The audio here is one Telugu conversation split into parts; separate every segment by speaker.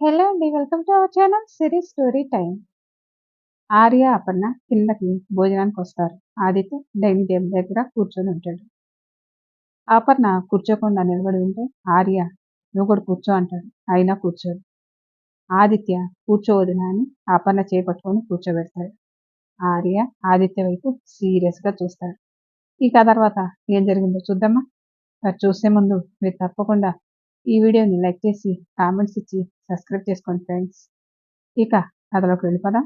Speaker 1: హలో అండి. Welcome to our channel series story time Arya, Aparna కిందకి భోజనానికొస్తారు. ఆదిత్య డైనింగ్ టేబుల్ దగ్గర కూర్చొని ఉంటాడు. అపర్ణ కూర్చోకుండా నిలబడి ఉంటే ఆర్య నువ్వు కూడా కూర్చో అంటాడు. అయినా కూర్చోదు. ఆదిత్య కూర్చోవదినా అని అపర్ణ చేపట్టుకొని కూర్చోబెడతాడు. ఆర్య ఆదిత్య వైపు సీరియస్గా చూస్తాడు. ఇక తర్వాత ఏం జరిగిందో చూద్దామా? చూసే ముందు మీరు తప్పకుండా ఈ వీడియోని లైక్ చేసి కామెంట్స్ ఇచ్చి సబ్స్క్రైబ్ చేసుకోండి ఫ్రెండ్స్. ఇక కథలోకి వెళ్ళిపోదాం.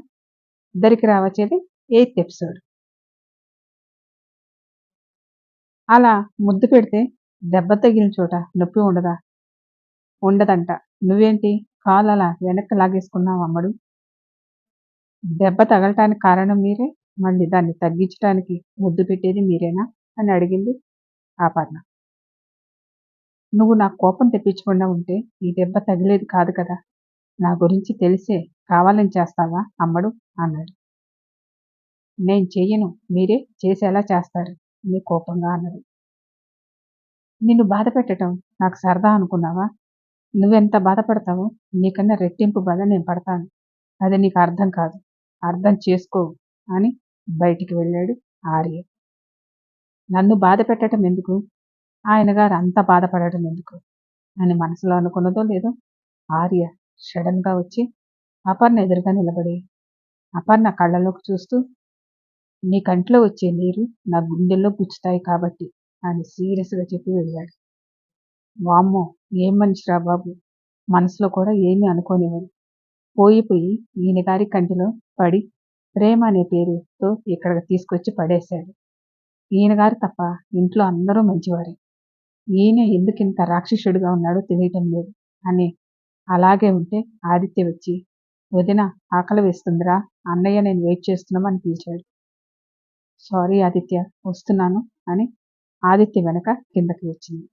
Speaker 1: ఇద్దరికి రావచ్చేది ఎయిత్ ఎపిసోడ్. అలా ముద్దు పెడితే దెబ్బ తగిలిన చోట నొప్పి ఉండదా? ఉండదంట. నువ్వేంటి? కాలు అలా వెనక్కి లాగేసుకున్నావు అమ్మడు. దెబ్బ తగలటానికి కారణం మీరే? మళ్ళీ దాన్ని తగ్గించడానికి ముద్దు పెట్టేది మీరేనా? అని అడిగింది ఆపర్ణ నువ్వు నా కోపం తెప్పించకుండా ఉంటే ఈ దెబ్బ తగిలేదు కాదు కదా. నా గురించి తెలిసే కావాలని చేస్తావా? అమ్మడు అన్నాడు. నేను చెయ్యను. మీరే చేసేలా చేస్తారు. అని కోపంగా అన్నది నిన్ను బాధ పెట్టడం నాకు సరదా అనుకున్నావా? నువ్వెంత బాధపడతావో నీకన్నా రెట్టింపు బాధ నేను పడతాను. అది నీకు అర్థం కాదు. అర్థం చేసుకో అని బయటికి వెళ్ళాడు ఆర్య. నన్ను బాధ పెట్టడం ఎందుకు? ఆయన గారు అంత బాధపడటం ఎందుకు? అని మనసులో అనుకున్నదో లేదో? ఆర్య సడన్గా వచ్చి అపర్ణ ఎదురుగా నిలబడి అపర్ణ కళ్ళలోకి చూస్తూ నీ కంట్లో వచ్చే నీరు నా గుండెల్లో గుచ్చుతాయి కాబట్టి అని సీరియస్గా చెప్పి వెళ్ళాడు. వామ్మో! ఏం మనిషిరా బాబు? మనసులో కూడా ఏమీ అనుకోనివ్వడు పోయి పోయి ఈయన గారి కంటిలో పడి ప్రేమ అనే పేరుతో ఇక్కడ తీసుకొచ్చి పడేశాడు. ఈయన గారు తప్ప ఇంట్లో అందరూ మంచివారే. ఈయన ఎందుకు ఇంత రాక్షసుడిగా ఉన్నాడో తెలియటం లేదు. అని అలాగే ఉంటే ఆదిత్య వచ్చి వదిన ఆకలి వేస్తుందిరా. అన్నయ్య నేను వెయిట్ చేస్తున్నామని పిలిచాడు. సారీ ఆదిత్య వస్తున్నాను అని ఆదిత్య వెనక కిందకి వచ్చింది.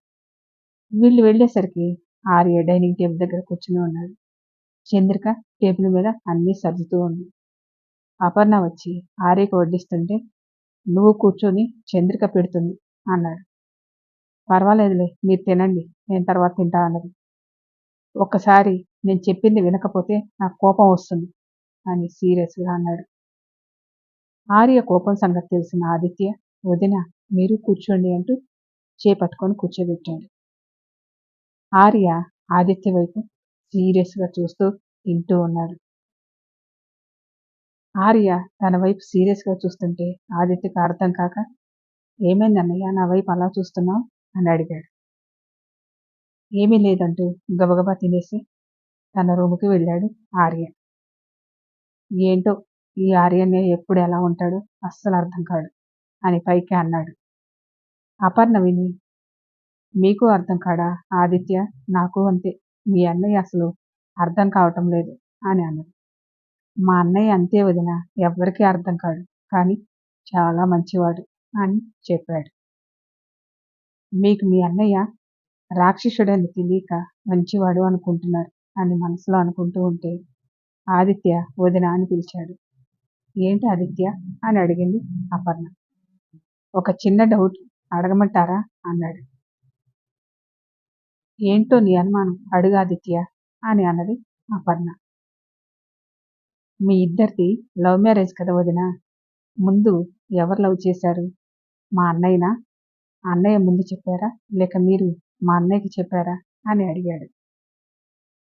Speaker 1: వీళ్ళు వెళ్ళేసరికి ఆర్య డైనింగ్ టేబుల్ దగ్గర కూర్చుని ఉన్నాడు. చంద్రిక టేబుల్ మీద అన్నీ సర్దుతూ ఉంది. అపర్ణ వచ్చి ఆర్యకు వడ్డిస్తుంటే నువ్వు కూర్చొని చంద్రిక పెడుతుంది అన్నాడు. పర్వాలేదులే మీరు తినండి నేను తర్వాత తింటా అన్నది. ఒక్కసారి నేను చెప్పింది వినకపోతే నాకు కోపం వస్తుంది అని సీరియస్గా అన్నాడు. ఆర్య కోపం సంగతి తెలిసిన ఆదిత్య వదిన మీరు కూర్చోండి అంటూ చేపట్టుకొని కూర్చోబెట్టాడు. ఆర్య ఆదిత్య వైపు సీరియస్గా చూస్తూ తింటూ ఉన్నాడు. ఆర్య తన వైపు సీరియస్గా చూస్తుంటే ఆదిత్యకు అర్థం కాక ఏమైంది అన్నయ్య నా వైపు అలా చూస్తున్నావు? అని అడిగాడు. ఏమీ లేదంటూ గబగబా తినేసి తన రూముకి వెళ్ళాడు ఆర్య ఏంటో ఈ ఆర్యనే ఎప్పుడు ఎలా ఉంటాడో అస్సలు అర్థం కాడు అని పైకి అన్నాడు. అపర్ణ విని మీకు అర్థం కాడా ఆదిత్య? నాకు అంతే. మీ అన్నయ్య అసలు అర్థం కావటం లేదు అని అన్నాడు మా అన్నయ్య అంతే వదిన ఎవ్వరికీ అర్థం కాడు కానీ చాలా మంచివాడు అని చెప్పాడు. మీకు మీ అన్నయ్య రాక్షసుడని తెలియక మంచివాడు అనుకుంటున్నారు అని మనసులో అనుకుంటూ ఉంటే ఆదిత్య వదిన అని పిలిచాడు. ఏంటి ఆదిత్య? అని అడిగింది అపర్ణ. ఒక చిన్న డౌట్ అడగమంటారా? అన్నాడు. ఏంటో నీ అనుమానం అడుగు ఆదిత్య అని అన్నది అపర్ణ. మీ ఇద్దరిది లవ్ మ్యారేజ్ కదా వదిన? ముందు ఎవరు లవ్ చేశారు? మా అన్నయ్యనా? అన్నయ్య ముందు చెప్పారా? లేక మీరు మా అన్నయ్యకి చెప్పారా? అని అడిగాడు.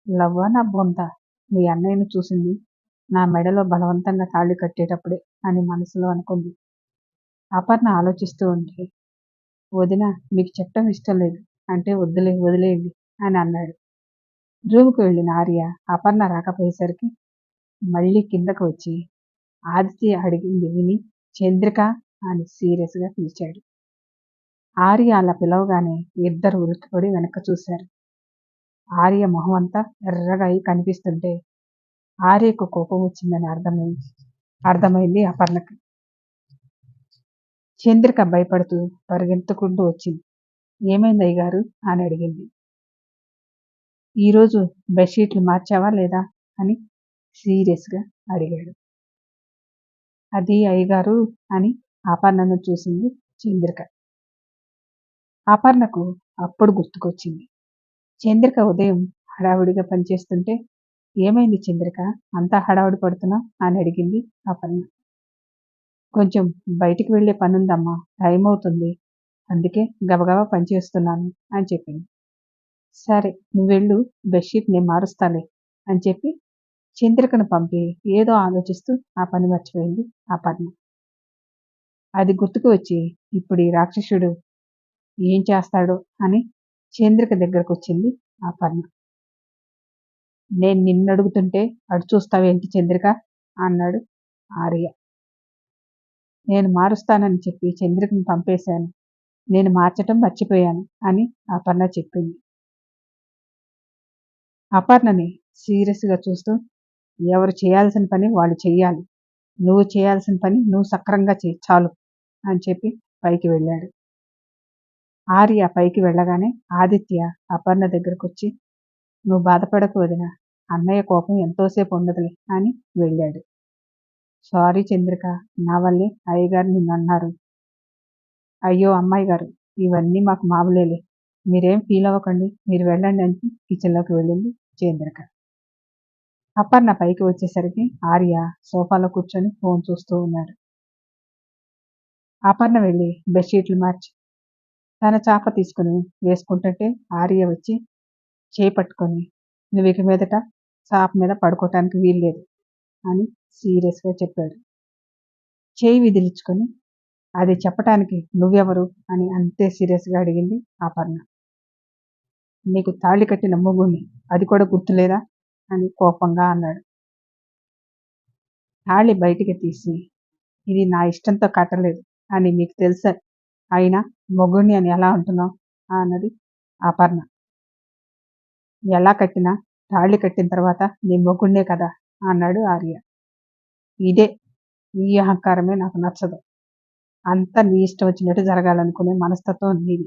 Speaker 1: లవ్వా నా బొంత? మీ అన్నయ్యను చూసింది. నా మెడలో బలవంతంగా తాళి కట్టేటప్పుడే అని మనసులో అనుకుంది. అపర్ణ ఆలోచిస్తూ ఉంటే వదిన మీకు చెప్పడం ఇష్టం లేదు. అంటే వద్దులే వదిలేయండి అని అన్నాడు. రూముకు వెళ్ళిన ఆర్య అపర్ణ రాకపోయేసరికి మళ్ళీ కిందకు వచ్చి ఆదిత్య అడిగింది విని చంద్రిక అని సీరియస్గా పిలిచాడు. ఆర్య అలా పిలవగానే ఇద్దరు ఉలిక్కిపడి వెనక చూశారు. ఆర్య మొహం అంతా ఎర్రగా అయి కనిపిస్తుంటే ఆర్యకు కోపం వచ్చిందని అర్థమైంది అర్థమైంది అపర్ణకి. చంద్రిక భయపడుతూ పరిగెత్తుకుంటూ వచ్చింది. ఏమైంది అయ్యగారు? అని అడిగింది. ఈరోజు బెడ్షీట్లు మార్చావా లేదా? అని సీరియస్గా అడిగాడు. అది అయ్యగారు అని అపర్ణను చూసింది చంద్రిక. అపర్ణకు అప్పుడు గుర్తుకొచ్చింది. చంద్రిక ఉదయం హడావుడిగా పనిచేస్తుంటే ఏమైంది చంద్రిక? అంతా హడావుడి పడుతున్నా అని అడిగింది అపర్ణ కొంచెం బయటికి వెళ్ళే పనుందమ్మా టైం అవుతుంది. అందుకే గబగబా పనిచేస్తున్నాను అని చెప్పింది. సరే నువ్వు వెళ్ళు బెడ్షీట్ నేను మారుస్తాలే అని చెప్పి చంద్రికను పంపి ఏదో ఆలోచిస్తూ ఆ పని మర్చిపోయింది అపర్ణ అది గుర్తుకు వచ్చి ఇప్పుడు ఈ రాక్షసుడు ఏం చేస్తాడో అని చంద్రిక దగ్గరకు వచ్చింది అపర్ణ నేను నిన్ను అడుగుతుంటే అడు చూస్తావేంటి చంద్రిక? అన్నాడు ఆర్య. నేను మారుస్తానని చెప్పి చంద్రికను పంపేశాను. నేను మార్చటం మర్చిపోయాను అని అపర్ణ చెప్పింది. అపర్ణని సీరియస్గా చూస్తూ ఎవరు చేయాల్సిన పని వాళ్ళు చేయాలి నువ్వు చేయాల్సిన పని నువ్వు సక్రంగా చేయి చాలు అని చెప్పి పైకి వెళ్ళాడు. ఆర్య పైకి వెళ్ళగానే ఆదిత్య అపర్ణ దగ్గరకు వచ్చి నువ్వు బాధపడకు వదిన అన్నయ్య కోపం ఎంతోసేపు ఉండదులే అని వెళ్ళాడు. సారీ చంద్రిక నా వల్లే అయ్యగారు నిన్ను అన్నారు. అయ్యో అమ్మాయి గారు ఇవన్నీ మాకు మామూలేలే. మీరేం ఫీల్ అవ్వకండి మీరు వెళ్ళండి అని కిచెన్లోకి వెళ్ళింది చంద్రిక. అపర్ణ పైకి వచ్చేసరికి ఆర్య సోఫాలో కూర్చొని ఫోన్ చూస్తూ ఉన్నాడు. అపర్ణ వెళ్ళి బెడ్షీట్లు మార్చి తన చాప తీసుకుని వేసుకుంటుంటే ఆర్య వచ్చి చేయి పట్టుకొని నువ్వు ఇక మీదట చాప మీద పడుకోవటానికి వీల్లేదు అని సీరియస్గా చెప్పాడు. చేయి విదిలించుకొని అది చెప్పటానికి నువ్వెవరు? అని అంతే సీరియస్గా అడిగింది అపర్ణ. నీకు తాళి కట్టిన మొగుణ్ణి అది కూడా గుర్తులేదా? అని కోపంగా అన్నాడు. తాళి బయటికి తీసి ఇది నా ఇష్టంతో కట్టలేదు అని మీకు తెలుసా? అయినా మొగుణ్ణి అని ఎలా అంటున్నావు? అన్నది అపర్ణ ఎలా కట్టినా తాళి కట్టిన తర్వాత నీ మొగుణ్ణే కదా అన్నాడు ఆర్య. ఇదే ఈ అహంకారమే నాకు నచ్చదు. అంతా నీ ఇష్టం వచ్చినట్టు జరగాలనుకునే మనస్తత్వం నీది.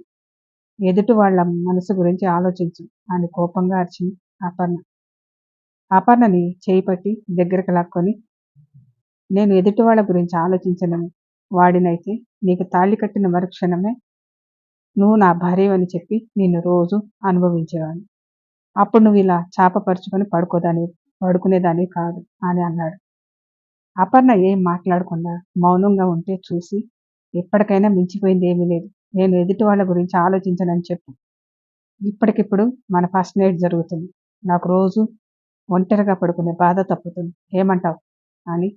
Speaker 1: ఎదుటి వాళ్ళ మనసు గురించి ఆలోచించు అని కోపంగా అరిచింది అపర్ణ అపర్ణని చేయి పట్టి దగ్గరకు లాక్కొని నేను ఎదుటి వాళ్ళ గురించి ఆలోచించను వాడినైతే నీకు తాళి కట్టిన మరుక్షణమే నువ్వు నా భార్య అని చెప్పి నిన్ను రోజు అనుభవించేవాడిని. అప్పుడు నువ్వు ఇలా చాపపరుచుకొని పడుకోదాని పడుకునేదాన్ని కాదు అని అన్నాడు. అపర్ణ ఏం మాట్లాడకుండా మౌనంగా ఉంటే చూసి ఎప్పటికైనా మించిపోయింది ఏమీ లేదు. నేను ఎదుటి వాళ్ళ గురించి ఆలోచించనని చెప్పు. ఇప్పటికిప్పుడు మన ఫస్ట్ నైట్ జరుగుతుంది. నాకు రోజు ఒంటరిగా పడుకునే బాధ తప్పుతుంది. ఏమంటావు? అని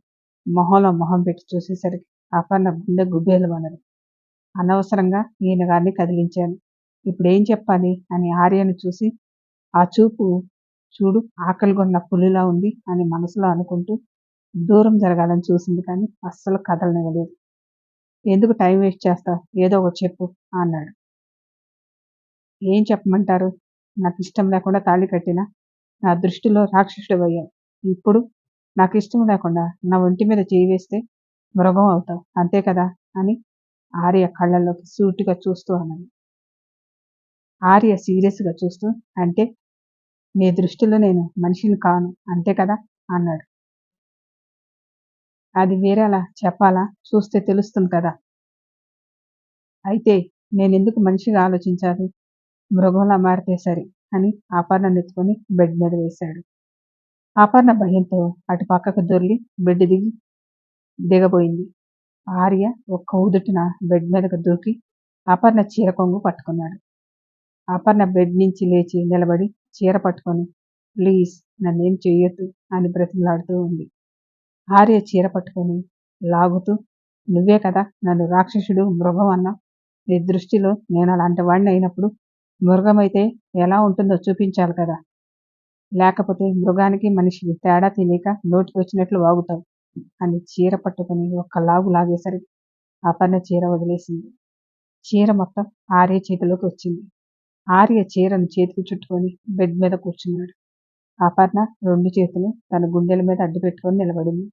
Speaker 1: మొహంలో మొహం పెట్టి చూసేసరికి అపర్ణ గుండె గుబ్బేలు అన్నది అనవసరంగా నేను గారిని కదిలించాను. ఇప్పుడు ఏం చెప్పాలి? అని ఆర్యను చూసి ఆ చూపు చూడు ఆకలిగొన్న పులిలా ఉంది అని మనసులో అనుకుంటూ దూరం జరగాలని చూసింది కానీ అస్సలు కదలనివ్వలేదు. ఎందుకు టైం వేస్ట్ చేస్తావు? ఏదో ఒకటి చెప్పు అన్నాడు. ఏం చెప్పమంటారు? నాకు ఇష్టం లేకుండా తాళి కట్టిన? నా దృష్టిలో రాక్షసుడు అయ్యావు. ఇప్పుడు నాకు ఇష్టం లేకుండా నా ఒంటి మీద చేయి వేస్తే మృగం అవుతావు. అంతే కదా అని ఆర్య కళ్ళల్లోకి సూటిగా చూస్తూ అన్నది. ఆర్య సీరియస్గా చూస్తూ అంటే నీ దృష్టిలో నేను మనిషిని కాను అంతే కదా? అన్నాడు. అది వేరేలా చెప్పాలా? చూస్తే తెలుస్తుంది కదా. అయితే నేను ఎందుకు మనిషిగా ఆలోచించాలి? మృగంలా మారితే సరి అని అపర్ణ నెత్తుకొని బెడ్ మీద వేశాడు. అపర్ణ భయంతో అటు పక్కకు దొర్లి బెడ్ దిగి దిగబోయింది. ఆర్య ఒక్క ఊదుటిన బెడ్ మీదకు దూకి అపర్ణ చీర కొంగు పట్టుకున్నాడు. అపర్ణ బెడ్ నుంచి లేచి నిలబడి చీర పట్టుకొని ప్లీజ్ నన్నేం చెయ్యొద్దు అని బ్రతిమలాడుతూ ఉంది. ఆర్య చీర పట్టుకొని లాగుతూ నువ్వే కదా నన్ను రాక్షసుడు మృగం అన్నా నీ దృష్టిలో నేను అలాంటి వాడిని అయినప్పుడు మృగమైతే ఎలా ఉంటుందో చూపించాలి కదా. లేకపోతే మృగానికి మనిషికి తేడా తెలియక నోటికి వచ్చినట్లు వాగుతావు. అని చీర పట్టుకుని ఒక లాగు లాగేసరికి అపర్ణ చీర వదిలేసింది. చీర మొత్తం ఆర్య చేతిలోకి వచ్చింది. ఆర్య చీరను చేతికి చుట్టుకొని బెడ్ మీద కూర్చున్నాడు. అపర్ణ రెండు చేతులు తన గుండెల మీద అడ్డు పెట్టుకొని నిలబడింది.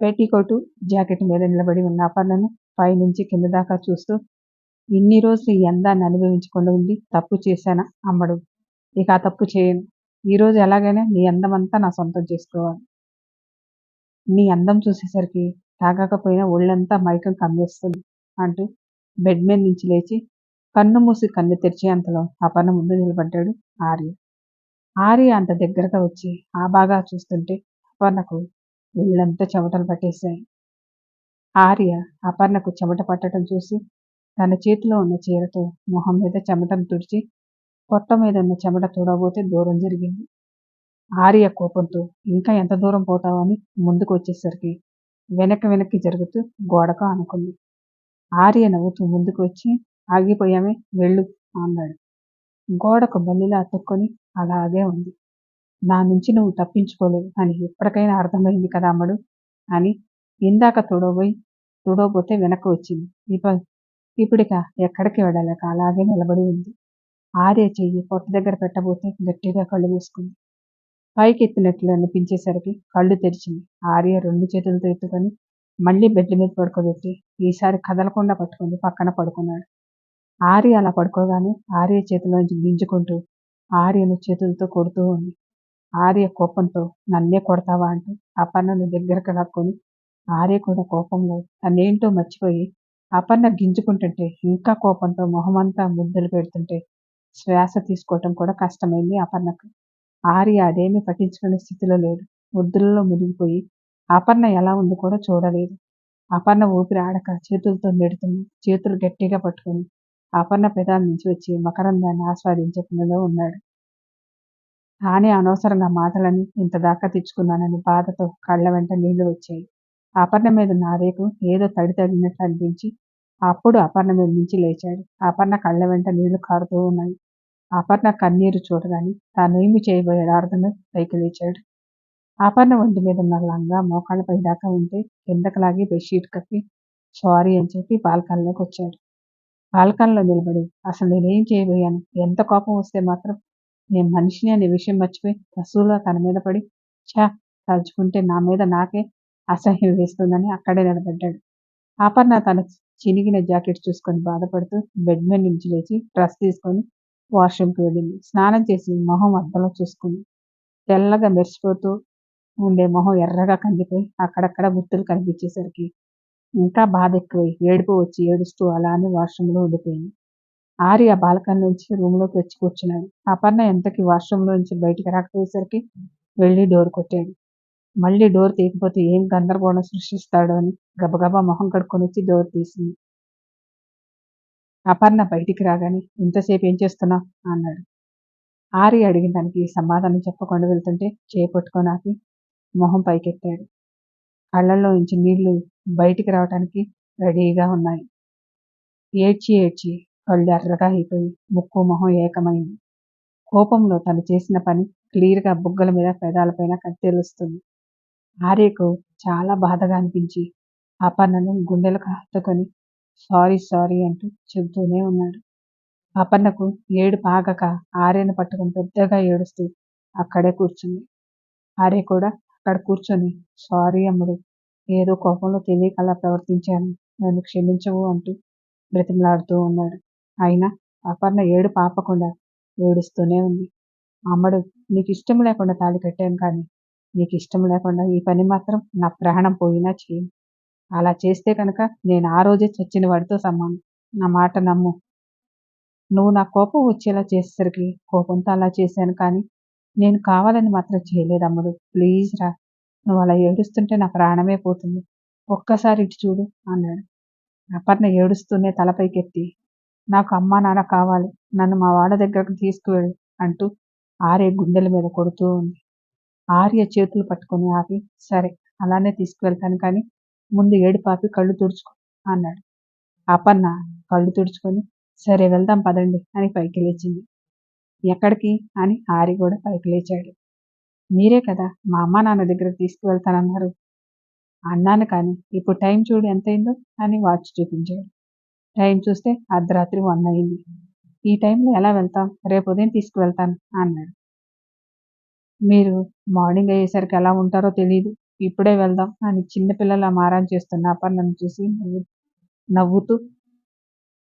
Speaker 1: పేటీకోటు జాకెట్ మీద నిలబడి ఉన్న అపర్ణను పైనుంచి కింద దాకా చూస్తూ ఇన్ని రోజులు ఈ అందాన్ని అనుభవించకుండా ఉండి తప్పు చేశానా అమ్మడు ఇక ఆ తప్పు చేయను. ఈరోజు ఎలాగైనా నీ అందమంతా నా సొంతం చేసుకోవాలి. నీ అందం చూసేసరికి తాగకపోయినా ఒళ్ళంతా మైకం కమ్మేస్తుంది అంటూ బెడ్ మీద నుంచి లేచి కన్ను మూసి కన్ను తెరిచే అంతలో అపర్ణ ముందు నిలబడ్డాడు ఆర్య. ఆర్య అంత దగ్గరగా వచ్చి ఆ బాగా చూస్తుంటే అపర్ణకు ఒళ్ళంతా చెమటలు పట్టేశాయి. ఆర్య అపర్ణకు చెమట పట్టడం చూసి తన చేతిలో ఉన్న చీరతో మొహం మీద చెమటను తుడిచి పొట్ట మీద ఉన్న చెమట తుడబోతే దూరం జరిగింది. ఆర్య కోపంతో ఇంకా ఎంత దూరం పోతావని ముందుకు వచ్చేసరికి వెనక్కి వెనక్కి జరుగుతూ గోడకు అనుకుంది ఆర్య నవ్వుతూ ముందుకు వచ్చి ఆగిపోయామే వెళ్ళు అన్నాడు. గోడకు బల్లిలా అతుక్కొని అలాగే ఉంది. నా నుంచి నువ్వు తప్పించుకోలేవు అని ఎప్పటికైనా అర్థమైంది కదా అమ్మడు అని ఇందాక తుడబోయి తుడవబోతే వెనక్కి వచ్చింది. ఇప్ప ఇప్పుడిక ఎక్కడికి వెళ్ళలేక అలాగే నిలబడి ఉంది. ఆర్య చెయ్యి పొట్ట దగ్గర పెట్టబోతే గట్టిగా కళ్ళు మూసుకుంది. పైకెత్తినట్లు అనిపించేసరికి కళ్ళు తెరిచింది. ఆర్య రెండు చేతులతో ఎత్తుకొని మళ్ళీ బెడ్ మీద పడుకోబెట్టి ఈసారి కదలకుండా పట్టుకుని పక్కన పడుకున్నాడు. ఆర్య అలా పడుకోగానే ఆర్య చేతిలోంచి గింజుకుంటూ ఆర్యను చేతులతో కొడుతూ ఉంది. ఆర్య కోపంతో నన్నే కొడతావా అంటూ అపర్ణను దగ్గరకు లాక్కొని ఆర్య కూడా కోపంలో తనేంటో మర్చిపోయి అపర్ణ గింజుకుంటుంటే ఇంకా కోపంతో మొహమంతా ముద్దలు పెడుతుంటే శ్వాస తీసుకోవటం కూడా కష్టమైంది అపర్ణకు. ఆర్య అదేమీ పట్టించుకునే స్థితిలో లేడు. ముద్దులలో మునిగిపోయి అపర్ణ ఎలా ఉంది కూడా చూడలేదు. అపర్ణ ఊపిరి ఆడక చేతులతో నెడుతుంది చేతులు గట్టిగా పట్టుకొని అపర్ణ పెదాల నుంచి వచ్చి మకరందాన్ని ఆస్వాదించే పనిలో ఉన్నాడు. తానే అనవసరంగా మాటలని ఇంత దాకా తెచ్చుకున్నానని బాధతో కళ్ళ వెంట నీళ్ళు వచ్చాయి. అపర్ణ మీద నారేకు ఏదో తడి తడినట్లు అనిపించి అప్పుడు అపర్ణ మీద నుంచి లేచాడు. అపర్ణ కళ్ళ వెంట నీళ్ళు కారుతూ ఉన్నాయి. అపర్ణ కన్నీరు చూడగాని తానేమి చేయబోయాడు అర్థమే పైకి లేచాడు. ఆపర్ణ ఒంటి మీద ఉన్న లంగా మోకాళ్ళపై దాకా ఉంటే కిందకి లాగి బెడ్షీట్ కప్పి సారీ అని చెప్పి బాల్కన్లోకి వచ్చాడు. బాల్కన్లో నిలబడి. అసలు నేనేం చేయబోయాను? ఎంత కోపం వస్తే మాత్రం నేను మనిషిని అనే విషయం మర్చిపోయి పశువులో తన మీద పడి ఛా తలుచుకుంటే నా మీద నాకే అసహ్యం వేస్తుందని అక్కడే నిలబడ్డాడు. ఆపర్ణ తన చినిగిన జాకెట్ చూసుకొని బాధపడుతూ బెడ్ మీద నుంచి లేచి డ్రెస్ తీసుకొని వాష్రూమ్కి వెళ్ళింది స్నానం చేసి మొహం అద్దంలో చూసుకుంది తెల్లగా మెరిసిపోతూ ఉండే మొహం ఎర్రగా కందిపోయి అక్కడక్కడ గుర్తులు కనిపించేసరికి ఇంకా బాధ ఎక్కువై ఏడుపు వచ్చి ఏడుస్తూ అలానే వాష్రూమ్లో ఉండిపోయింది. ఆర్య బాల్కన్ నుంచి రూమ్లోకి వచ్చి కూర్చున్నాడు. అపర్ణ ఎంతకి వాష్రూమ్లో నుంచి బయటికి రాకపోయేసరికి వెళ్ళి డోర్ కొట్టాడు. మళ్ళీ డోర్ తీయకపోతే ఏం గందరగోళం సృష్టిస్తాడో అని గబగబా మొహం కడుక్కొని వచ్చి డోర్ తీసింది. అపర్ణ బయటికి రాగానే ఇంతసేపు ఏం చేస్తున్నావు? అన్నాడు. ఆర్య అడిగిన దానికి సమాధానం చెప్పకుండా వెళ్తుంటే చేపట్టుకొని ఆపి మొహం పైకెత్తాడు. కళ్ళల్లో నుంచి నీళ్ళు బయటికి రావడానికి రెడీగా ఉన్నాయి. ఏడ్చి ఏడ్చి కళ్ళు ఎర్రగా అయిపోయి ముక్కు మొహం ఏకమైంది. కోపంలో తను చేసిన పని క్లియర్గా బుగ్గల మీద పెదాలపైన కట్టెలుస్తుంది ఆర్యకు చాలా బాధగా అనిపించి అపర్ణను గుండెలకు హత్తుకొని సారీ సారీ అంటూ చెబుతూనే ఉన్నాడు. అపర్ణకు ఏడు పాగక ఆర్యను పట్టుకుని పెద్దగా ఏడుస్తూ అక్కడే కూర్చుంది. ఆర్య కూడా అక్కడ కూర్చొని సారీ అమ్ముడు ఏదో కోపంలో తెలియక అలా ప్రవర్తించాను నన్ను క్షమించవు అంటూ బ్రతిమలాడుతూ ఉన్నాడు. అయినా అపర్ణ ఏడు పాపకుండా ఏడుస్తూనే ఉంది. అమ్మడు నీకు ఇష్టం లేకుండా తాళి కట్టాను కానీ నీకు ఇష్టం లేకుండా ఈ పని మాత్రం నా ప్రాణం పోయినా చేయను. అలా చేస్తే కనుక నేను ఆ రోజే చచ్చిన వాడితో సమానం. నా మాట నమ్ము. నువ్వు నా కోపం వచ్చేలా చేసేసరికి కోపంతో అలా చేశాను కానీ నేను కావాలని మాత్రం చేయలేదు అమ్ముడు. ప్లీజ్ రా. నువ్వు అలా ఏడుస్తుంటే నా ప్రాణమే పోతుంది. ఒక్కసారి ఇటు చూడు అన్నాడు. అపర్ణ ఏడుస్తూనే తలపైకెత్తి నాకు అమ్మా నాన్న కావాలి. నన్ను మా వాళ్ళ దగ్గరకు తీసుకువెళ్ళు అంటూ ఆర్య గుండెల మీద కొడుతూ ఉంది. ఆర్య చేతులు పట్టుకొని ఆపి సరే అలానే తీసుకువెళ్తాను కానీ ముందు ఏడు పాపి కళ్ళు తుడుచుకో అన్నాడు. అపర్ణ కళ్ళు తుడుచుకొని సరే వెళ్దాం పదండి అని పైకి లేచింది. ఎక్కడికి అని ఆరి కూడా పైకి లేచాడు. మీరే కదా మా అమ్మ నాన్న దగ్గరకు తీసుకువెళ్తానన్నారు. అన్నాను కానీ ఇప్పుడు టైం చూడు ఎంతైందో అని వాచ్ చూపించాడు. టైం చూస్తే అర్ధరాత్రి వన్ అయింది. ఈ టైంలో ఎలా వెళ్తాం? రేపు ఉదయం తీసుకువెళ్తాను అన్నాడు. మీరు మార్నింగ్ అయ్యేసరికి ఎలా ఉంటారో తెలియదు ఇప్పుడే వెళ్దాం అని చిన్నపిల్లల మారాన్ చేస్తున్న అపర్ణను చూసి నవ్వు నవ్వుతూ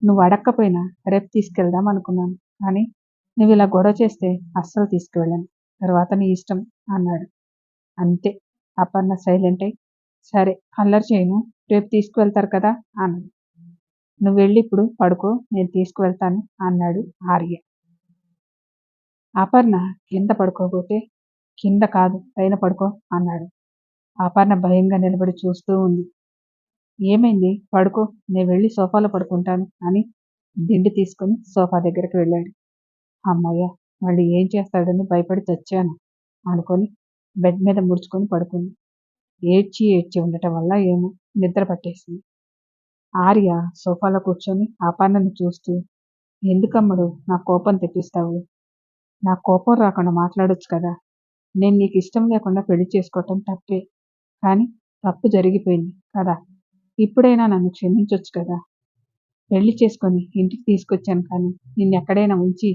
Speaker 1: నువ్వు అడక్కపోయినా రేపు తీసుకెళ్దాం అనుకున్నాను. కానీ నువ్వు ఇలా గొడవ చేస్తే అస్సలు తీసుకువెళ్ళాను. తర్వాత నీ ఇష్టం అన్నాడు. అంతే. అపర్ణ సైలెంట్ అయి సరే అల్లరి చేయను. రేపు తీసుకువెళ్తారు కదా అన్నాడు. నువ్వు వెళ్ళి ఇప్పుడు పడుకో నేను తీసుకువెళ్తాను అన్నాడు ఆర్య. అపర్ణ కింద పడుకోబోతే కింద కాదు పైన పడుకో అన్నాడు. అపర్ణ భయంగా నిలబడి చూస్తూ ఉంది. ఏమైంది? పడుకో నేను వెళ్ళి సోఫాలో పడుకుంటాను అని దిండి తీసుకొని సోఫా దగ్గరికి వెళ్ళాడు. అమ్మయ్య మళ్ళీ ఏం చేస్తాడని భయపడి చచ్చాను అనుకొని బెడ్ మీద ముడుచుకొని పడుకుంది. ఏడ్చి ఏడ్చి ఉండటం వల్ల ఏమో నిద్ర పట్టేసింది. ఆర్య సోఫాలో కూర్చొని అపర్ణను చూస్తూ ఎందుకమ్మడు నా కోపం తెప్పిస్తావు? నా కోపం రాకుండా మాట్లాడొచ్చు కదా. నేను నీకు ఇష్టం లేకుండా పెళ్ళి చేసుకోవటం తప్పే. కానీ తప్పు జరిగిపోయింది కదా. ఇప్పుడైనా నన్ను క్షమించొచ్చు కదా. పెళ్ళి చేసుకొని ఇంటికి తీసుకొచ్చాను కానీ నిన్ను ఎక్కడైనా ఉంచి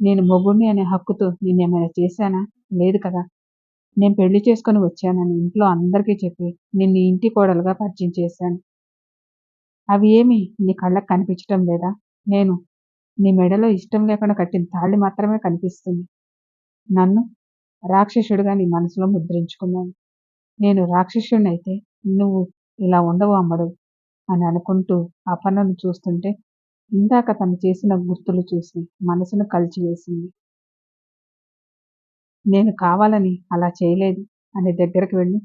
Speaker 1: నేను మొగుడిని అనే హక్కుతో నిన్నేమైనా చేశానా? లేదు కదా. నేను పెళ్ళి చేసుకొని వచ్చానని ఇంట్లో అందరికీ చెప్పి నిన్ను ఇంటి కోడలుగా పరిచయం చేశాను. అవి ఏమి నీ కళ్ళకు కనిపించటం లేదా? నేను నీ మెడలో ఇష్టం లేకుండా కట్టిన తాళి మాత్రమే కనిపిస్తుంది. నన్ను రాక్షసుడిగా నీ మనసులో ముద్రించుకున్నాను. నేను రాక్షసుడిని అయితే నువ్వు ఇలా ఉండవు అమ్మడు అని అనుకుంటూ అపర్ణను చూస్తుంటే ఇందాక తను చేసిన గుర్తులు చూసి మనసును కలిచివేసింది. నేను కావాలని అలా చేయలేదు అని దగ్గరకు వెళ్ళి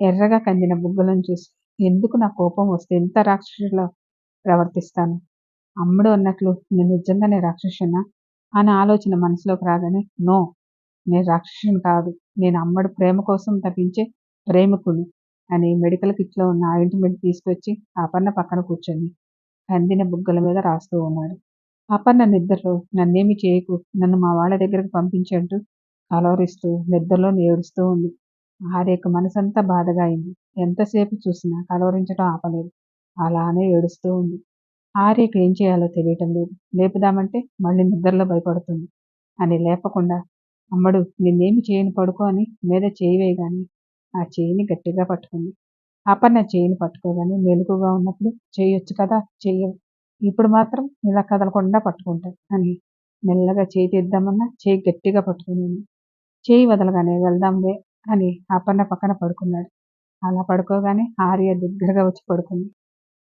Speaker 1: ఎర్రగా కందిన బుగ్గలను చూసి ఎందుకు నా కోపం వస్తే ఎంత రాక్షసులా ప్రవర్తిస్తాను? అమ్ముడు అన్నట్లు నేను నిజంగానే రాక్షసునా అని ఆలోచన మనసులోకి రాగానే నో నేను రాక్షసుని కాదు. నేను అమ్మడు ప్రేమ కోసం తప్పించే ప్రేమికుడు అని మెడికల్ కిట్లో ఉన్న ఆయింట్మెంట్ తీసుకొచ్చి అపర్ణ పక్కన కూర్చొని కందిన బుగ్గల మీద రాస్తూ ఉన్నాడు. అపర్ణ నిద్రలో నన్నేమి చేయకు నన్ను మా వాళ్ళ దగ్గరకు పంపించంటూ కలవరిస్తూ నిద్రలో ఏడుస్తూ ఉంది. ఆరేక మనసంతా బాధగా అయింది. ఎంతసేపు చూసినా కలవరించడం ఆపలేదు. అలానే ఏడుస్తూ ఉంది. ఆర్యకు ఏం చేయాలో తెలియటం లేదు. లేపుదామంటే మళ్ళీ నిద్రలో భయపడుతుంది అని లేపకుండా అమ్మడు నిన్నేమి చేయని పడుకో అని మీద చేయివేయగాని ఆ చేయిని గట్టిగా పట్టుకుంది అపర్ణ చేయిని పట్టుకోగానే మెలుగుగా ఉన్నప్పుడు చేయొచ్చు కదా చెయ్యవు. ఇప్పుడు మాత్రం ఇలా కదలకుండా పట్టుకుంటాడు అని మెల్లగా చేయి తీద్దామన్నా చేయి గట్టిగా పట్టుకున్నాను. చేయి వదలగానే వెళ్దాంలే అని అపర్ణ పక్కన పడుకున్నాడు. అలా పడుకోగానే ఆర్య దగ్గరగా వచ్చి పడుకుంది.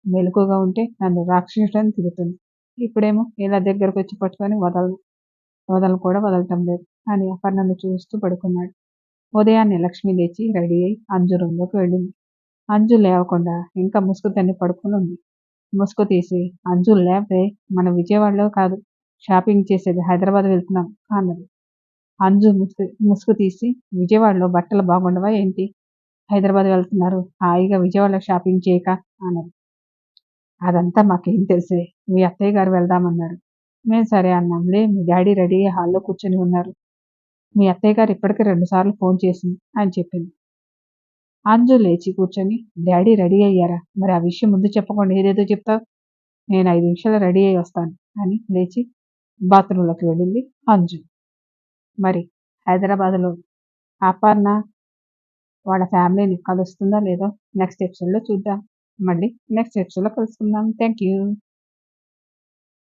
Speaker 1: మెలకుగా ఉంటే నన్ను రాక్షసుడని తిరుగుతుంది ఇప్పుడేమో ఇలా దగ్గరకు వచ్చి పట్టుకొని వదలను వదలను కూడా వదలటం లేదు అని అపర్ణను చూస్తూ పడుకున్నాడు. ఉదయాన్నే లక్ష్మి లేచి రెడీ అయి అంజు రూమ్లోకి వెళ్ళింది. అంజు లేవకుండా ఇంకా ముసుగు తన్ని పడుకుని ఉంది. ముసుగు తీసి అంజు లేవే మన విజయవాడలో కాదు షాపింగ్ చేసేది హైదరాబాద్ వెళ్తున్నాం అన్నది. అంజు ముసుగు ముసుగు తీసి విజయవాడలో బట్టలు బాగుండవా ఏంటి? హైదరాబాద్ వెళ్తున్నారు హాయిగా విజయవాడలో షాపింగ్ చేయక అన్నది. అదంతా మాకేం తెలిసే మీ అత్తయ్య గారు వెళ్దామన్నారు. మేము సరే అన్నాంలే మీ డాడీ రెడీ హాల్లో కూర్చొని ఉన్నారు. మీ అత్తయ్య గారు ఇప్పటికే రెండుసార్లు ఫోన్ చేసింది అని చెప్పింది. అంజు లేచి కూర్చొని డాడీ రెడీ అయ్యారా? మరి ఆ విషయం ముందు చెప్పకుండా ఏదేదో చెప్తావు? నేను ఐదు నిమిషాలు రెడీ అయ్యి వస్తాను అని లేచి బాత్రూంలోకి వెళ్ళింది అంజు. మరి హైదరాబాద్లో అపర్ణ వాళ్ళ ఫ్యామిలీని కలుస్తుందా లేదో నెక్స్ట్ ఎపిసోడ్లో చూద్దాం. మళ్ళీ నెక్స్ట్ ఎపిసోడ్లో కలుసుకుందాం. Thank you.